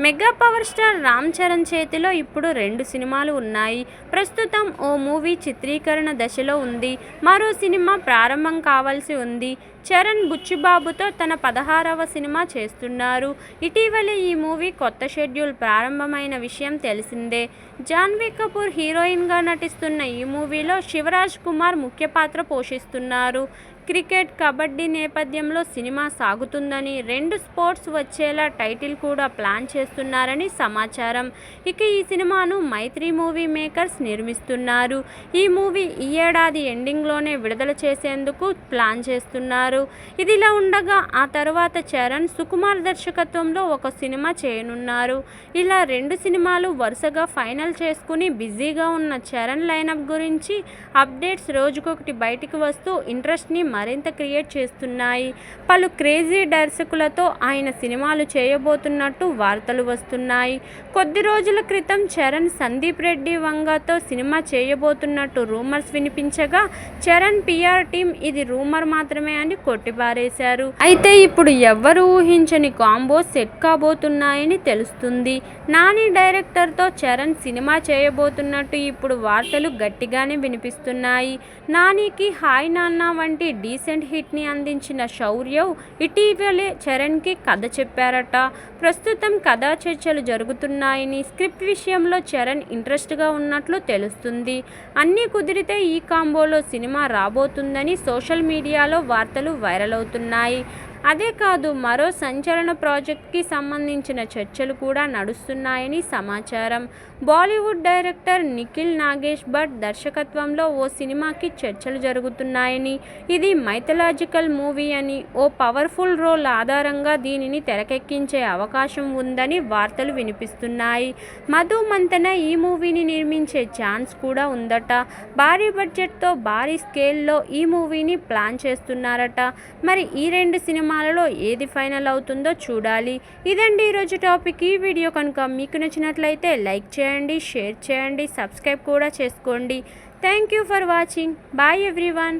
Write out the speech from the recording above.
mega power star Ram Charan చేతిలో ఇప్పుడు రెండు సినిమాలు ఉన్నాయి. ప్రస్తుతం ఓ మూవీ చిత్రీకరణ దశలో ఉంది. మరో సినిమా ప్రారంభం కావాల్సి ఉంది. చరణ్ బుచ్చిబాబుతో తన పదహారవ సినిమా చేస్తున్నారు. ఇటీవలే ఈ మూవీ కొత్త షెడ్యూల్ ప్రారంభమైన విషయం తెలిసిందే. జాన్వీ కపూర్ హీరోయిన్గా నటిస్తున్న ఈ మూవీలో శివరాజ్ కుమార్ ముఖ్య పాత్ర పోషిస్తున్నారు. క్రికెట్ కబడ్డీ నేపథ్యంలో సినిమా సాగుతుందని రెండు స్పోర్ట్స్ వచ్చేలా టైటిల్ కూడా ప్లాన్ చేస్తున్నారని సమాచారం. ఇక ఈ సినిమాను మైత్రి మూవీ మేకర్స్ నిర్మిస్తున్నారు. ఈ మూవీ ఈ ఏడాది ఎండింగ్లోనే విడుదల చేసేందుకు ప్లాన్ చేస్తున్నారు. ఇదిలా ఉండగా ఆ తర్వాత చరణ్ సుకుమార్ దర్శకత్వంలో ఒక సినిమా చేయనున్నారు. ఇలా రెండు సినిమాలు వరుసగా ఫైనల్ చేసుకుని బిజీగా ఉన్న చరణ్ లైనప్ గురించి అప్డేట్స్ రోజుకొకటి బయటికి వస్తూ ఇంట్రెస్ట్ని మరింత క్రియేట్ చేస్తున్నాయి. పలు క్రేజీ దర్శకులతో ఆయన సినిమాలు చేయబోతున్నట్టు వార్తలు వస్తున్నాయి. కొద్ది రోజుల క్రితం చరణ్ సందీప్ రెడ్డి వంగతో సినిమా చేయబోతున్నట్టు రూమర్స్ వినిపించగా చరణ్ పిఆర్ టీం ఇది రూమర్ మాత్రమే అని కొట్టిపారేశారు. అయితే ఇప్పుడు ఎవ్వరు ఊహించని కాంబో సెట్ కాబోతున్నాయని తెలుస్తుంది. నాని డైరెక్టర్తో చరణ్ సినిమా చేయబోతున్నట్టు ఇప్పుడు వార్తలు గట్టిగానే వినిపిస్తున్నాయి. నానికి హాయ్ నాన్న వంటి డీసెంట్ హిట్ని అందించిన శౌర్యవ్ ఇటీవలే చరణ్కి కథ చెప్పారట. ప్రస్తుతం కథ చర్చలు జరుగుతున్నాయని స్క్రిప్ట్ విషయంలో చరణ్ ఇంట్రెస్ట్గా ఉన్నట్లు తెలుస్తుంది. అన్నీ కుదిరితే ఈ కాంబోలో సినిమా రాబోతుందని సోషల్ మీడియాలో వార్తలు వైరల్ అవుతున్నాయి. అదే కాదు మరో సంచలన ప్రాజెక్ట్కి సంబంధించిన చర్చలు కూడా నడుస్తున్నాయని సమాచారం. బాలీవుడ్ డైరెక్టర్ నిఖిల్ నాగేష్ భట్ దర్శకత్వంలో ఓ సినిమాకి చర్చలు జరుగుతున్నాయని ఇది మైథలాజికల్ మూవీ అని ఓ పవర్ఫుల్ రోల్ ఆధారంగా దీనిని తెరకెక్కించే అవకాశం ఉందని వార్తలు వినిపిస్తున్నాయి. మధు మంతన ఈ మూవీని నిర్మించే ఛాన్స్ కూడా ఉందట. భారీ బడ్జెట్తో భారీ స్కేల్లో ఈ మూవీని ప్లాన్ చేస్తున్నారట. మరి ఈ రెండు సినిమా సినిమాలలో ఏది ఫైనల్ అవుతుందో చూడాలి. ఇదండి ఈరోజు టాపిక్. ఈ వీడియో కనుక మీకు నచ్చినట్లయితే లైక్ చేయండి షేర్ చేయండి సబ్స్క్రైబ్ కూడా చేసుకోండి. Thank you for watching. Bye everyone.